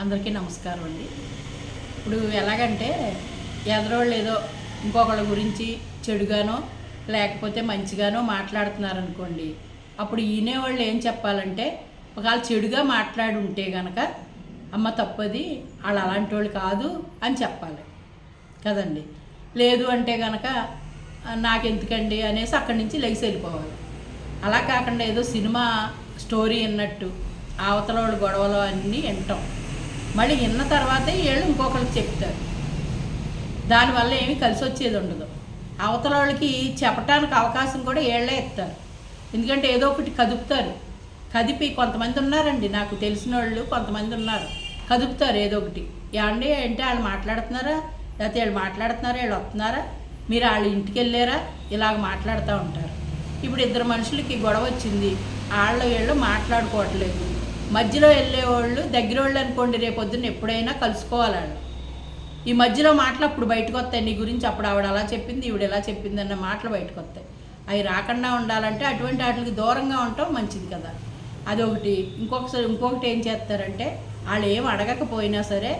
అందరికీ నమస్కారం అండి. ఇప్పుడు ఎలాగంటే ఎదరోళ్ళు ఏదో ఇంకొకళ్ళ గురించి చెడుగానో లేకపోతే మంచిగానో మాట్లాడుతున్నారు అనుకోండి అప్పుడు ఈనేవాళ్ళు ఏం చెప్పాలంటే ఒకవేళ చెడుగా మాట్లాడి ఉంటే గనక అమ్మ తప్పది వాళ్ళు అలాంటి వాళ్ళు కాదు అని చెప్పాలి. కదండి. లేదు అంటే గనక నాకెందుకండి అనేసి అక్కడి నుంచి లెగిసి వెళ్ళిపోవాలి. అలా కాకుండా ఏదో సినిమా స్టోరీ విన్నట్టు అవతల వాళ్ళు గొడవలు అన్నీ వింటాం. మళ్ళీ విన్న తర్వాతే వీళ్ళు ఇంకొకరికి చెప్తారు. దానివల్ల ఏమీ కలిసి వచ్చేది ఉండదు. అవతల వాళ్ళకి చెప్పడానికి అవకాశం కూడా ఏళ్ళే ఇస్తారు. ఎందుకంటే ఏదో ఒకటి కదుపుతారు. కదిపి కొంతమంది ఉన్నారండి నాకు తెలిసిన వాళ్ళు కొంతమంది ఉన్నారు. కదుపుతారు ఏదో ఒకటి. ఏమండి అంటే వాళ్ళు మాట్లాడుతున్నారా? లేకపోతే వీళ్ళు మాట్లాడుతున్నారా? వీళ్ళు వస్తున్నారా? మీరు వాళ్ళ ఇంటికి వెళ్ళారా? ఇలాగ మాట్లాడుతూ ఉంటారు. ఇప్పుడు ఇద్దరు మనుషులకి గొడవ వచ్చింది. వాళ్ళ వీళ్ళు మాట్లాడుకోవట్లేదు. మధ్యలో వెళ్ళేవాళ్ళు దగ్గర వాళ్ళు అనుకోండి రేపు పొద్దున్న ఎప్పుడైనా కలుసుకోవాలి ఈ మధ్యలో మాటలు అప్పుడు బయటకు వస్తాయి నీ గురించి అప్పుడు ఆవిడ అలా చెప్పింది ఈవిడ ఎలా చెప్పింది అన్న మాటలు బయటకు వస్తాయి అవి రాకుండా ఉండాలంటే అటువంటి వాటికి దూరంగా ఉండటం మంచిది కదా. అదొకటి. ఇంకొకసారి ఇంకొకటి ఏం చేస్తారంటే వాళ్ళు ఏం అడగకపోయినా సరే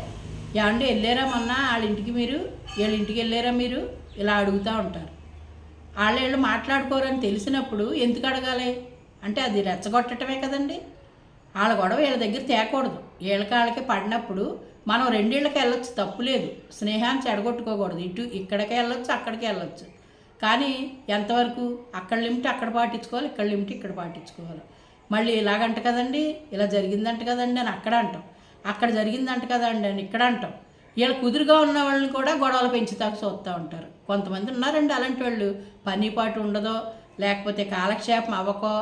ఏమంటే వెళ్ళారా మొన్న? వాళ్ళ ఇంటికి మీరు? వీళ్ళ ఇంటికి వెళ్ళారా మీరు? ఇలా అడుగుతూ ఉంటారు. వాళ్ళు వీళ్ళు మాట్లాడుకోరని తెలిసినప్పుడు ఎందుకు అడగాలి? అంటే అది రెచ్చగొట్టడమే కదండి. వాళ్ళ గొడవ వీళ్ళ దగ్గర తేకూడదు. వీళ్ళకి వాళ్ళకి పడినప్పుడు మనం రెండేళ్ళకి వెళ్ళొచ్చు తప్పు లేదు. స్నేహాన్ని చెడగొట్టుకోకూడదు. ఇటు ఇక్కడికి వెళ్ళొచ్చు అక్కడికి వెళ్ళొచ్చు. కానీ ఎంతవరకు అక్కడ లిమిట్ అక్కడ పాటించుకోవాలి ఇక్కడ లిమిట్ ఇక్కడ పాటించుకోవాలి. మళ్ళీ ఇలాగంట కదండి ఇలా జరిగిందంట కదండి అని అక్కడ అంటాం. అక్కడ జరిగిందంట కదండి అని ఇక్కడ అంటాం. వీళ్ళు కుదురుగా ఉన్న వాళ్ళని కూడా గొడవలు పెంచుతా చూస్తూ ఉంటారు. కొంతమంది ఉన్నారండి అలాంటి వాళ్ళు. పని పాటు ఉండదో లేకపోతే కాలక్షేపం అవ్వకో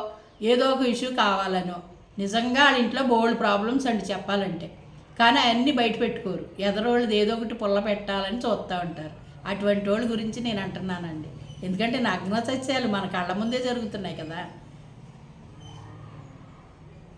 ఏదో ఒక ఇష్యూ కావాలనో. నిజంగా వాళ్ళ ఇంట్లో బోల్డ్ ప్రాబ్లమ్స్ అండి చెప్పాలంటే. కానీ అవన్నీ బయట పెట్టుకోరు. ఎదరోళ్ళది ఏదో ఒకటి పుల్ల పెట్టాలని చూస్తూ ఉంటారు. అటువంటి వాళ్ళ గురించి నేను అంటున్నానండి. ఎందుకంటే నగ్న సత్యాలు మన కళ్ళ ముందే జరుగుతున్నాయి కదా.